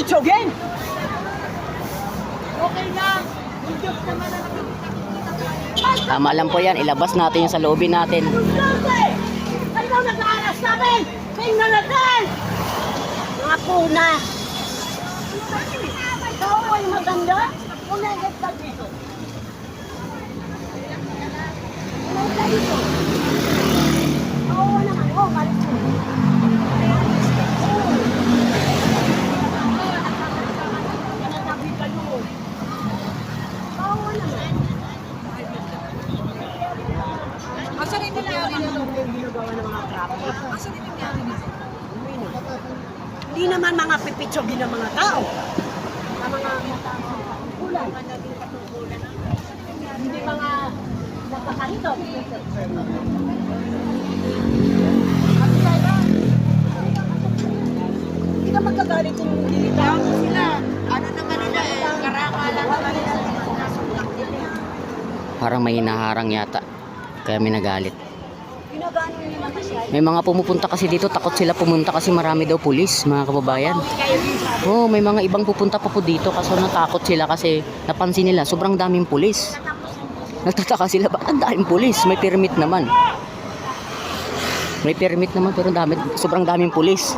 Nila mga tipitsugin. Okay na Tama lang po yan. Ilabas natin yung sa loobin natin. Ano nag-aaras namin? Tingnan natin! Mga puna! Ikaw ay maganda? Unagat ka dito. Unagat ka dito. Oo naman. Oo, malis mo. Tinatabi kayo. Oo naman. Asan yung nangyari nito? Ginagawa ng mga traffic. Asan yung nangyari nito? Hindi naman mga pipitsogin ng mga tao. Ang mga kulan. Hindi mga napakalito. Hindi ka magkagalit yung dito. Sila, ano naman nila eh, karangalan naman nila. Parang may hinaharang yata. Kaya may nagalit. May mga pumupunta kasi dito. Takot sila pumunta kasi marami daw pulis, mga kababayan. Oo, may mga ibang pupunta pa po dito kaso natakot sila kasi napansin nila sobrang daming pulis. Nagtataka sila, ba't ang daming pulis? May permit naman. May permit naman pero dami, sobrang daming pulis.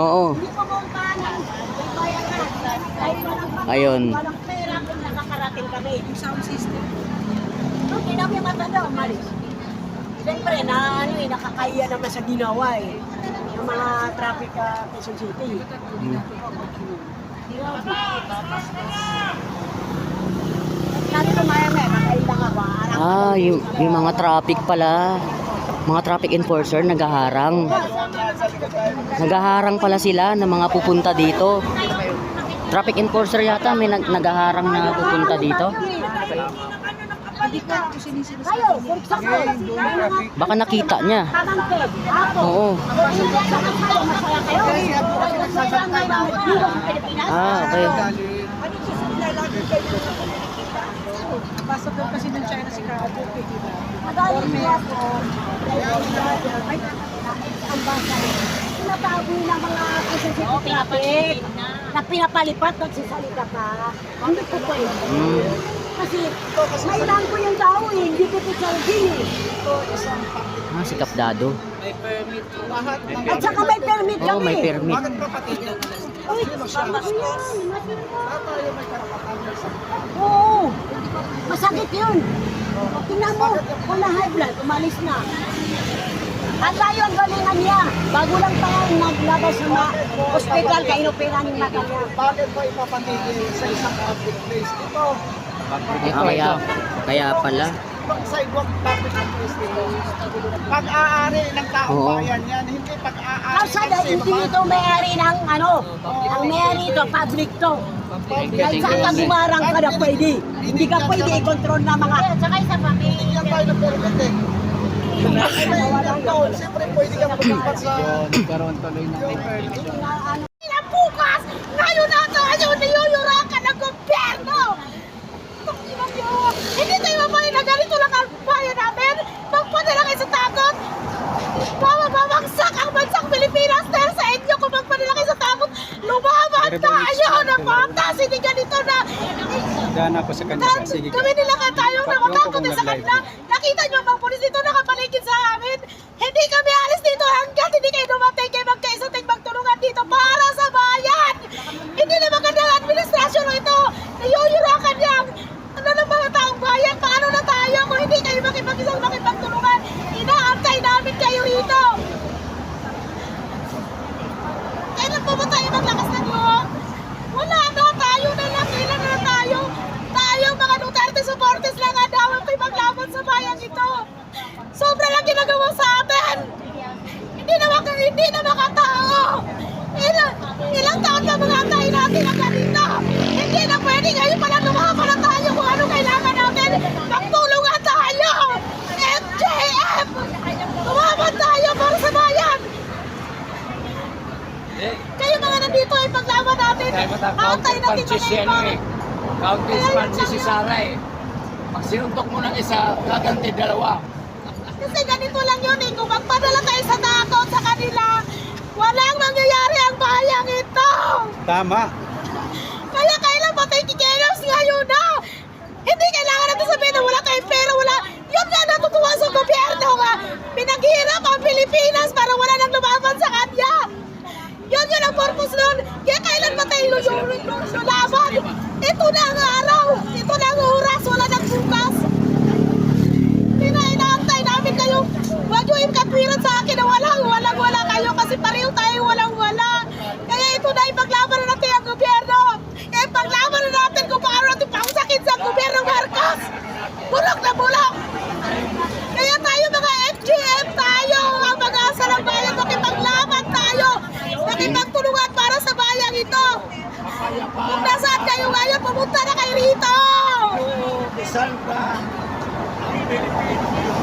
Oo. Ayun. Sound system. Ginawa yung matanda, umalis. Siyempre, na ano eh, nakakaya naman sa ginawa eh. Yung mga traffic uh, Quezon City. Sabi ko, maya maya, kakailang ako. harang Ah, yung, yung mga traffic pala. Mga traffic enforcer nagaharang. Nagaharang pala sila ng mga pupunta dito. Traffic enforcer yata may nag nagaharang na pupunta dito. Hindi ko ako for example, kayo mga Baka nakita niya. ako. Oo. Kasi. Ah, okay. Pasok daw kasi ng China si Kaabo. eh, di ba? Po. Ay, ang basa. Tinatago ng mga kasasito traffic na pinapalipat nagsisalita ka. Hindi ko pwede. Kasi mailan ko yung tao eh, hindi ko pisalgin eh. Ah, si Kapdado. At saka may permit Oo, kami. may permit. Uy, tama ko yan. Oo. Masakit yun. Tingnan mo, na high blood, umalis na. At tayo ang galingan niya. Bago lang pa yan naglabas sa hospital, kainopera ng mata niya. Bakit mo ipapatigil sa isang public place? Ito, Ah, kaya, kaya pala. sidewalk public place dito. Pag-aari ng taong bayan yan, hindi pag-aari Kalsada, hindi ito may-ari ng ano. Ang may-ari ito, public to. Kahit saan ka gumarang ka na pwede. Hindi ka pwede i-control na mga... Saka isa pa, may... Hindi yan tayo ng permit eh. Siyempre pwede ka magdapat sa... Ilang bukas, ngayon na tayo niyuyurakan ng gobyerno! Hindi tayo mabayan na ganito lang ang bayan namin! Magpadala kayo sa takot! Mamamamagsak ang bansang Pilipinas dahil sa inyo kung sa takot! Lumaban tayo ng batas! Hindi na! Daan ako sa. Kami nila ka tayo na matakot sa kanila! Nakita niyo ang mga pulis dito nakapaligid sa amin! Hindi kami alis dito hanggat hindi kayo dumating kayo magkaisa ting magtulungan dito para sa bayan! Hindi na magandang administrasyon ito! Nayuyurakan niyang ano ng mga taong bayan, paano na tayo kung hindi kayo makipag-isang makipagtulungan? Inaantay namin kayo rito! Kailan pa ba tayo maglakas Antay counter natin punches yan malibang! eh. Counter punches si Sarah eh. Pag sinuntok mo ng isa, gaganti dalawa. Kasi ganito lang yun eh, kung magpadala kayo sa takot sa kanila, walang mangyayari ang bayang Tama. Kaya kailan ba tayo kikilos ngayon na? Hindi kailangan natin sabihin na wala tayong pera, wala. Yun nga natutuwa sa gobyerno nga. Pinaghirap ang Pilipinas para wala nang lumaban sa kanya. Yun yun ang purpose nun. Kailan ba tayo lulaban? Ito na ang araw. Ito na ang oras. Wala nang bukas. Hindi na inaantay namin kayo. Huwag yung katwiran sa akin na walang, walang, wala kayo kasi pareho tayo walang, wala. Kaya ito na ipaglaban na natin ang gobyerno. Kaya ipaglaban na natin kung paano natin pangsakit sa gobyerno Marcos. Bulok na bulok. Kaya tayo mga FGM tayo, ang mag-asa ng bayan, makipaglaban tayo. Makipagtulungan para sa bayan ito. Kung nasaan kayo ngayon, pumunta na kayo rito. Salva ang Pilipino.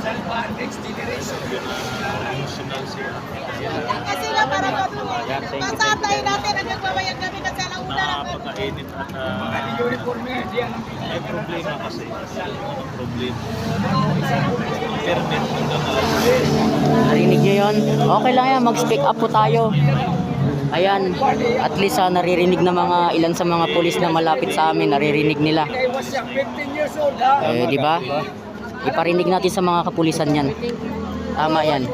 Salva ang next generation. Kasi nga parang ano eh. Nasaan tayo natin ang nagbabayag kami kasi alauna lang. Napakainit at ang may problema kasi. Ang problema. Permit alas Narinig nyo yun? Okay lang yan, mag-speak up po tayo. Ayan, at least ah, naririnig na mga ilan sa mga pulis na malapit sa amin, naririnig nila. I was young, 15 years old, ha? Eh, di ba? Iparinig natin sa mga kapulisan yan. Tama yan.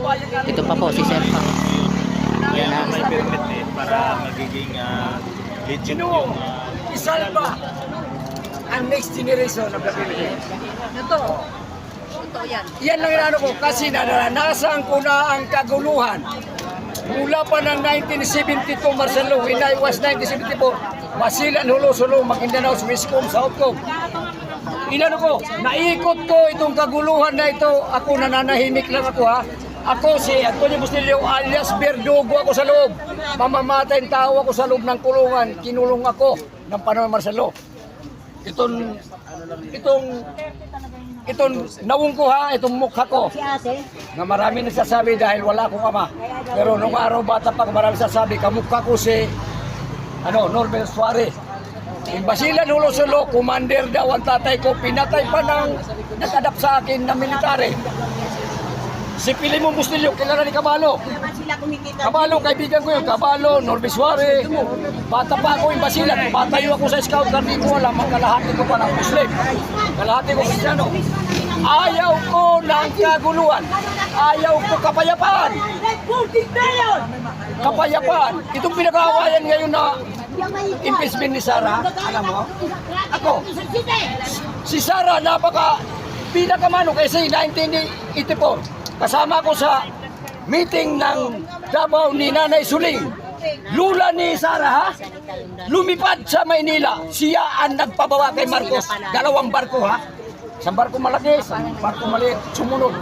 Ito pa po, si Sir pa. Yan na. may permit eh, para magiging ah, legit yung ah, Isalba ang next generation ng Pilipinas. Ito. Ito yan. Yan lang inaano ko kasi naranasan ko na ang kaguluhan. Mula pa ng 1972 Marcelo, when I was 1974, Basilan, Hulo-Sulo, Maguindanao, Sumiscom, Southcom. Inano ko, naikot ko itong kaguluhan na ito. Ako nananahimik lang ako ha. Ako si Antonio Bustillo alias Berdugo ako sa loob. Mamamatay ang tao ako sa loob ng kulungan. Kinulong ako ng panahon Marcelo. Itong itong itong nawong ko ha, itong mukha ko. Na marami nagsasabi dahil wala akong ama. Pero nung araw bata pa marami nagsasabi, kamukha ko si ano, Norbert Suarez. Yung Basilan Hulo-Sulo, commander daw ang tatay ko, pinatay pa ng nakadap sa akin na military. Si Pilimo Bustillo, kilala ni Kabalo. Kabalo, kaibigan ko yun. Kabalo, Norbe Suarez. Bata pa ako yung Basilan. Patayo ako sa scout, hindi ko alam. Kalahati ko pa ng Muslim. Kalahati ko Kristiano. Ayaw ko ng kaguluhan. Ayaw ko kapayapaan. Kapayapaan. Itong pinag-aawayan ngayon na impeachment ni Sara, alam mo? Ako, si Sara napaka pinakamano kasi 1984. Kasama ko sa meeting ng Davao ni Nanay Suling. Lula ni Sara ha? Lumipad sa Maynila. Siya ang nagpabawa kay Marcos. Dalawang barko ha? Isang barko malaki, isang barko maliit. Sumunod.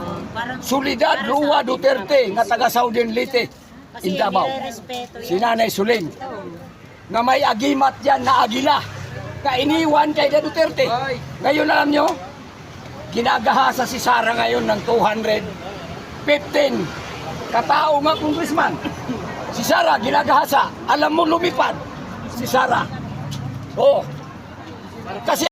Solidad Rua Duterte nga taga Southern Leyte in Davao. Si Nanay Suling. Nga may agimat yan na agila. Kainiwan kay Duterte. Ngayon alam nyo, ginagahasa si Sara ngayon ng 215 katao nga congressman. Si Sara ginagahasa. Alam mo lumipad si Sara. Oh. Kasi